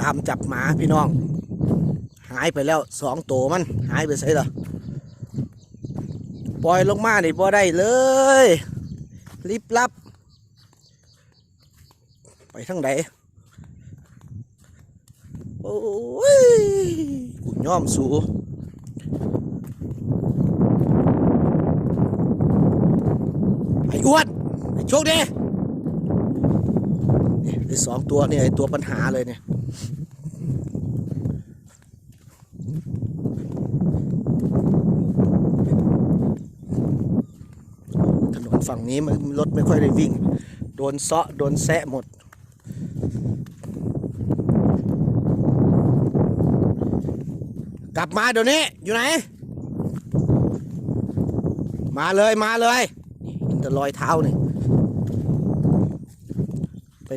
ตามจับหมาพี่น้อง หายไปแล้วสองตัวมัน หายไปใส่ละปล่อยลงมานี่บ่ได้เลยรีบลับ ไปทางไหนโอ้ยกูย่อมสูไอ้อ้วนไอ้โชคดีีสองตัวนี่ไอตัวปัญหาเลยเนี่ยถนนฝั่งนี้มันรถไม่ค่อยได้วิ่ง โดนเซาะโดนแซะหมดกลับมาเดี๋ยวนี้อยู่ไหน มาเลยมาเลยนี่เห็นแต่รอยเท้านี่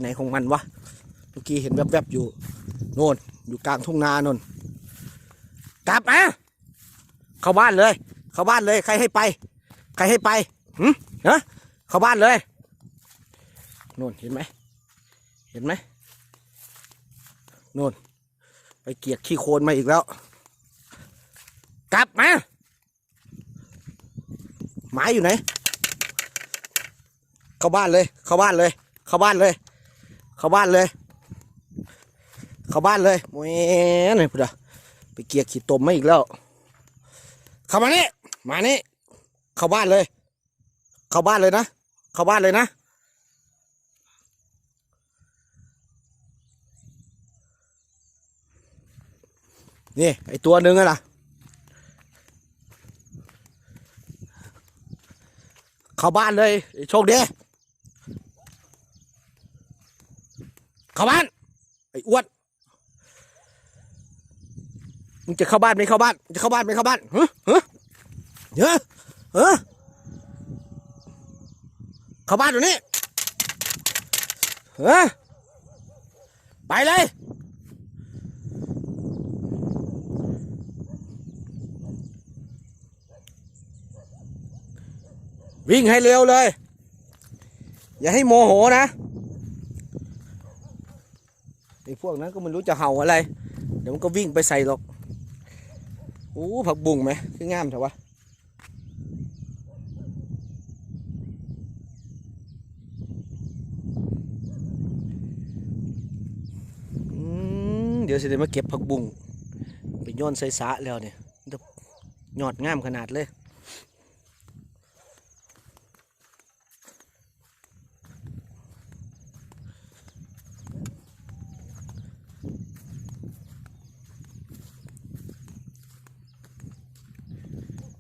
ไหนของมันวะเมื่อกี้เห็นแวบๆอยู่โน่นอยู่กลางทุ่งนาโน่นกลับมาเข้าบ้านเลย เข้าบ้านเลย ใครให้ไป ใครให้ไปหึฮะเข้าบ้านเลยโน่นเห็นไหมเห็นไหมโน่นไปเกียกขี้โคลนมาอีกแล้ว กลับมาหมาอยู่ไหน เข้าบ้านเลย เข้าบ้านเลย เข้าบ้านเลย เข้าบ้านเลย เข้าบ้านเลยโอ้ยนี่พุดะไปเกียกขี้ตมมาอีกแล้ว เข้ามานี่มานี่เข้าบ้านเลย เข้าบ้านเลยนะ เข้าบ้านเลยนะ นี่ไอตัวหนึ่งอะล่ะ เข้าบ้านเลยโชคดี เข้าบ้านไอ้อ้วนมึงจะเข้าบ้านไม่เข้าบ้านจะเข้าบ้านไม่เข้าบ้านเฮะฮะเฮ้ยเฮ้ยเข้าบ้านอยู่นี่เฮ้ยไปเลยวิ่งให้เร็วเลย อย่าให้โมโหนะ พวกนั้นก็ไม่รู้จะเห่าอะไร เดี๋ยวมันก็วิ่งไปใส่หรอกโอ้ผักบุ้งไหมคืองามเถอะวะอืมเดี๋ยวสิได้มาเก็บผักบุ้งไปย้อนใส่สะแล้วเนี่ยมันจะยอดงามขนาดเลย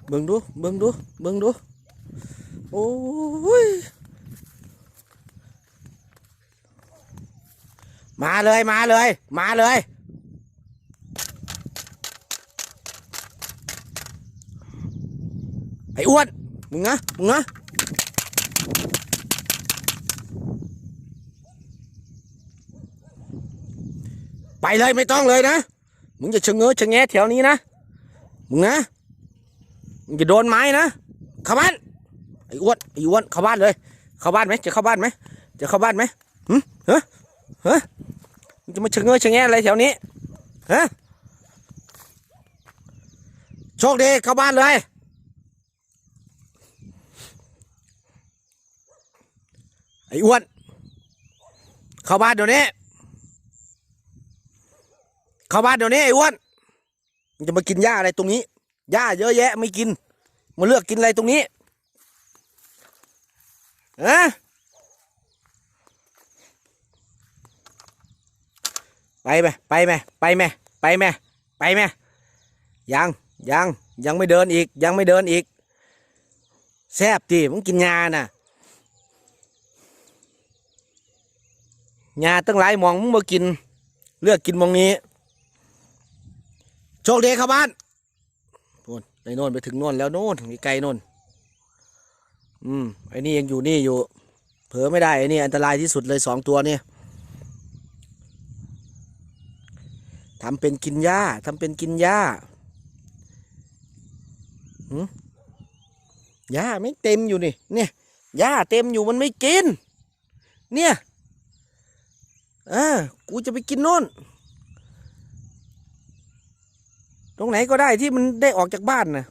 เบิ่งดู เบิ่งดู เบิ่งดู โอ้ย มาเลย มาเลย มาเลย ไอ้อ้วน มึงนะมึงนะไปเลยไม่ต้องเลยนะ มึงจะชะเง้อชะแงะแถวนี้นะ มึงนะ มึงจะโดนไม้นะเข้าบ้านไอ้อ้วนไอ้อ้วนเข้าบ้านเลย เข้าบ้านไหมจะเข้าบ้านไหมจะเข้าบ้านไหมหึฮะฮะมึงจะมาชะเง้อชะแงอะไรแถวนี้ฮะโชคดีเข้าบ้านเลยไอ้อ้วนเข้าบ้านเดี๋ยวนี้เข้าบ้านเดี๋ยวนี้ไอ้อ้วนจะมากินหญ้าอะไรตรงนี้ หญ้าเยอะแยะไม่กิน มาเลือกกินอะไรตรงนี้อะไปไหมไปไหมไปไหมไปไหมไปไหมยังยังยังไม่เดินอีกยังไม่เดินอีก แซบจีมึงกินยาน่ะยาตั้งหลายมองมึงมากิน เลือกกินมองนี้ โชคดีเข้าบ้าน ไปโน่นไปถึงโน่นแล้วโน่นไกลโน่นอืมไอ้นี่ยังอยู่นี่อยู่ เผลอไม่ได้ไอ้นี่อันตรายที่สุดเลยสองตัวเนี่ยทำเป็นกินหญ้าทำเป็นกินหญ้าหืหญ้าไม่เต็มอยู่นี่ เนี่ยหญ้าเต็มอยู่มันไม่กิน เนี่ย เออ กูจะไปกินโน่น ตรงไหนก็ได้ที่มันได้ออกจากบ้านนะ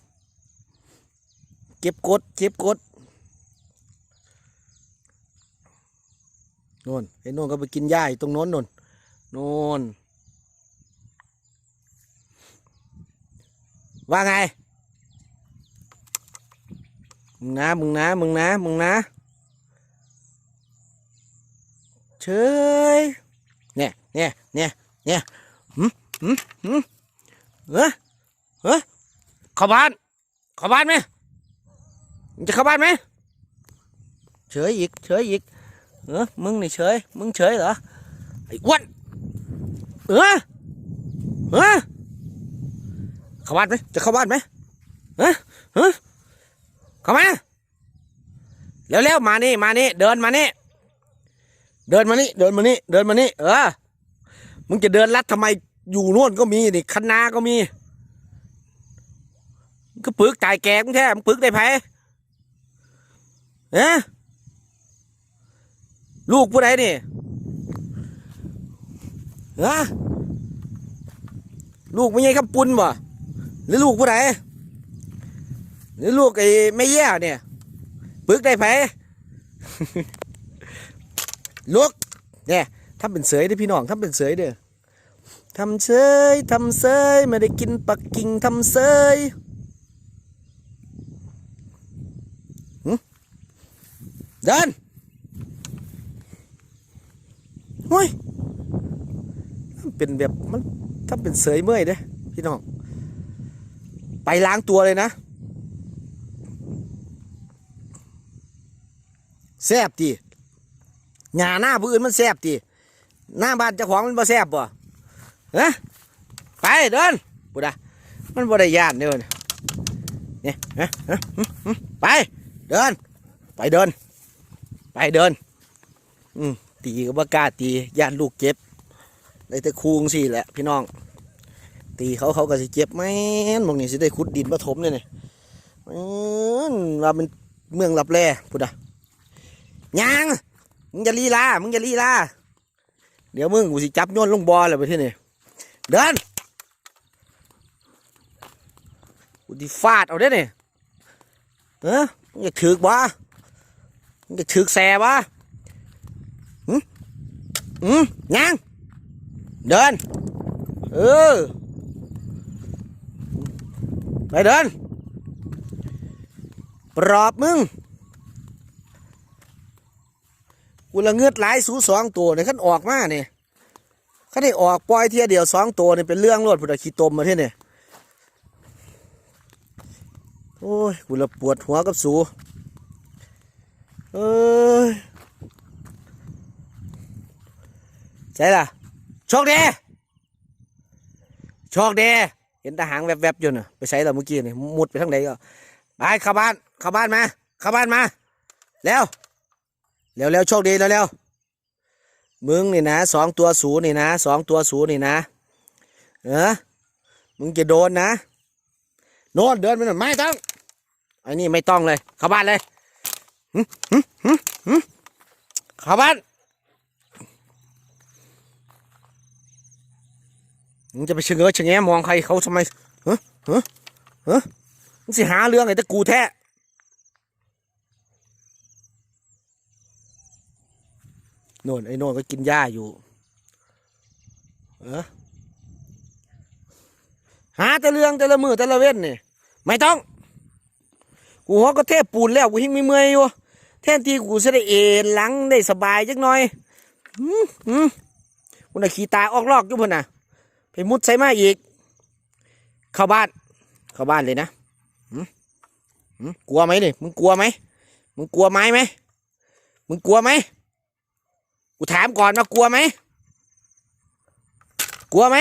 เก็บกดเก็บกดโน่นไอ้โน่นก็ไปกินหญ้าอยู่ตรงโน้นโน่นโน่นว่าไง มึงนะ มึงนะ มึงนะ มึงนะเชยเนี่ยเนี่ยเนี่ยเนี่ยหืมหืมหืม เออเออเข้าบ้านเข้าบ้านไหมมึงจะเข้าบ้านไหมเฉยอีกเฉยอีกเออมึงนี่เฉยมึงเฉยเหรอไอ้อ้วนเออเออเข้าบ้านไหมจะเข้าบ้านไหมเออเออเข้ามาเร็วๆมานี่มานี่เดินมานี่เดินมานี่เดินมานี่เดินมานี่เออมึงจะเดินลัดทำไม อยู่โน่นก็มีนี่คันนาก็มีก็ปึกจ่ายแกมึงแท้มึงปึกได้ไผเอ๊ะลูกผู้ใดนี่ฮะลูกไม่ใช่ขับปุ้นบ่หรือลูกผู้ใดหรือลูกไอ้ไม่แย่เนี่ยปึกได้ไผลูกเนี่ยทำเป็นเสยเด้พี่น้องทำเป็นเสยเด้อ ทำเสยทำเสยไม่ได้กินปักกิ่งทำเสยเดินโอ้ยมันเป็นแบบมันทำเป็นเสยเมื่อยเด้พี่น้อง ไปล้างตัวเลยนะแซบดีหญ้าหน้าผู้อื่นมันแซบดีหน้าบ้านเจ้าของมันบ่แซบบ่ ฮะไปเดินบุดามันบ่ได้ยานเด้อเนี่ยเนี่ยไปเดิน ไปเดิน ไปเดิน อืมตีก็บ่กล้าตีย่านลูกเจ็บได้แต่คูงสิแหละ พี่น้อง ตีเขาเขาก็สิเจ็บแม่นหมองนี่สิได้ขุดดินมาถมเนี่ยนี่แม่นว่ามันเมืองลับแลพุดายังมึงจะลีลามึงจะลีลาเดี๋ยวมึงกูสิจับโยนลงบอเลยไปที่นี่ เดินกูดิฟาดเอาได้เนี่ยเออมึงจะถือบ่มึงจะถือแสบ่หืมอืมยังเดิน เออ ไปเดินปลอบมึงกูละเงือดหลายสูสองตัวเนี่ยขันออกมาเนี่ย ขันได้ออกปล่อยเทียเดียวสองตัวเนี่เป็นเรื่องรวดพุทธขี้ตมมาเท่เนี่ยโอ้ยกูละปวดหัวกับสูเอ้ยใช่ล่ะโชคดีโชคดีเห็นทหารแวบๆอยู่น่ะไปใส่เราเมื่อกี้นี่มุดไปทางไหนก็ไปเข้าบ้านเข้าบ้านมาเข้าบ้านมา แล้วเร็วเร็วโชคดีเร็วเร็ว มึงนี่นะสองตัวสูนี่นะสองตัวสูนี่นะ เออมึงจะโดนนะโน่นเดินไปหน่อยไม่ต้องไอ้นี่ไม่ต้องเลยเข้าบ้านเลยหึหึหึหึเข้าบ้านมึงจะไปเชิงเง้อเชิงแงมองใครเขาทำไมเฮ้เฮ้เฮ้มึงสิหาเรื่องไอ้ตะกูแท้ โน่นไอ้โน่นก็กินหญ้าอยู่ เออหาแต่เรื่องแต่ละมือแต่ละเว้นนี่ไม่ต้อง กูหัวก็เทพปูนแล้วกูหิ้งไม่เมื่อยอยู่แทนที่กูจะได้เอนหลังได้สบายจักหน่อยอืมอืมกูน่ะขี่ตาออกลอกอยู่พุ่นน่ะไปมุดใส่มาอีก เข้าบ้าน เข้าบ้านเลยนะหืมหืมกลัวไหมนี่มึงกลัวไหมมึงกลัวไหมไหมมึงกลัวไหม กูถามก่อนว่ากลัวไหม กลัวไหม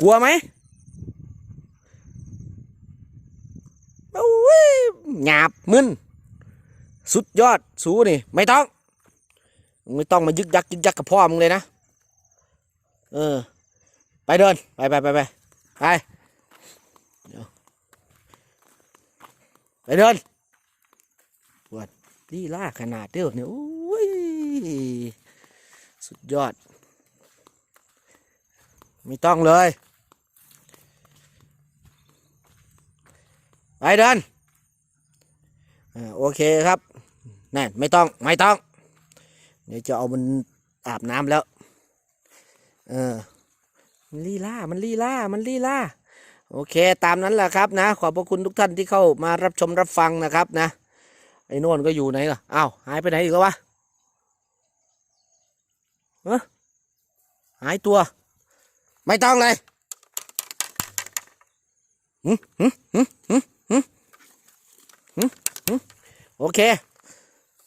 กลัวไหมโอ้ยหยาบมึน สุดยอด สูนี่ ไม่ต้อง ไม่ต้องมายึกยักยึกยักกับพ่อมึงเลยนะ เออ ไปเดิน ไปไปไปไปไปเดี๋ยวไปเดินลีลาขนาดเดียวเนี่ย สุดยอด ไม่ต้องเลย ไปเดินโอเคครับนั่นไม่ต้อง ไม่ต้อง เดี๋ยวจะเอามันอาบน้ำแล้ว เออ มันลีลามันลีลามันลีลาโอเค ตามนั้นแหละครับนะ ขอบพระคุณทุกท่านที่เข้ามารับชมรับฟังนะครับนะ ไอ้น่นก็อยู่ไหนล่ะ อ้าว หายไปไหนอีกแล้ววะ หายตัว ไม่ต้องเลยหึหึหึหึหึหึหึโอเค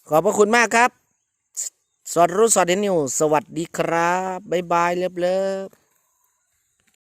ขอบพระคุณมากครับ สอดรู้สอดเห็นนิว สวัสดีครับ บ๊ายบายเลิฟเลิฟ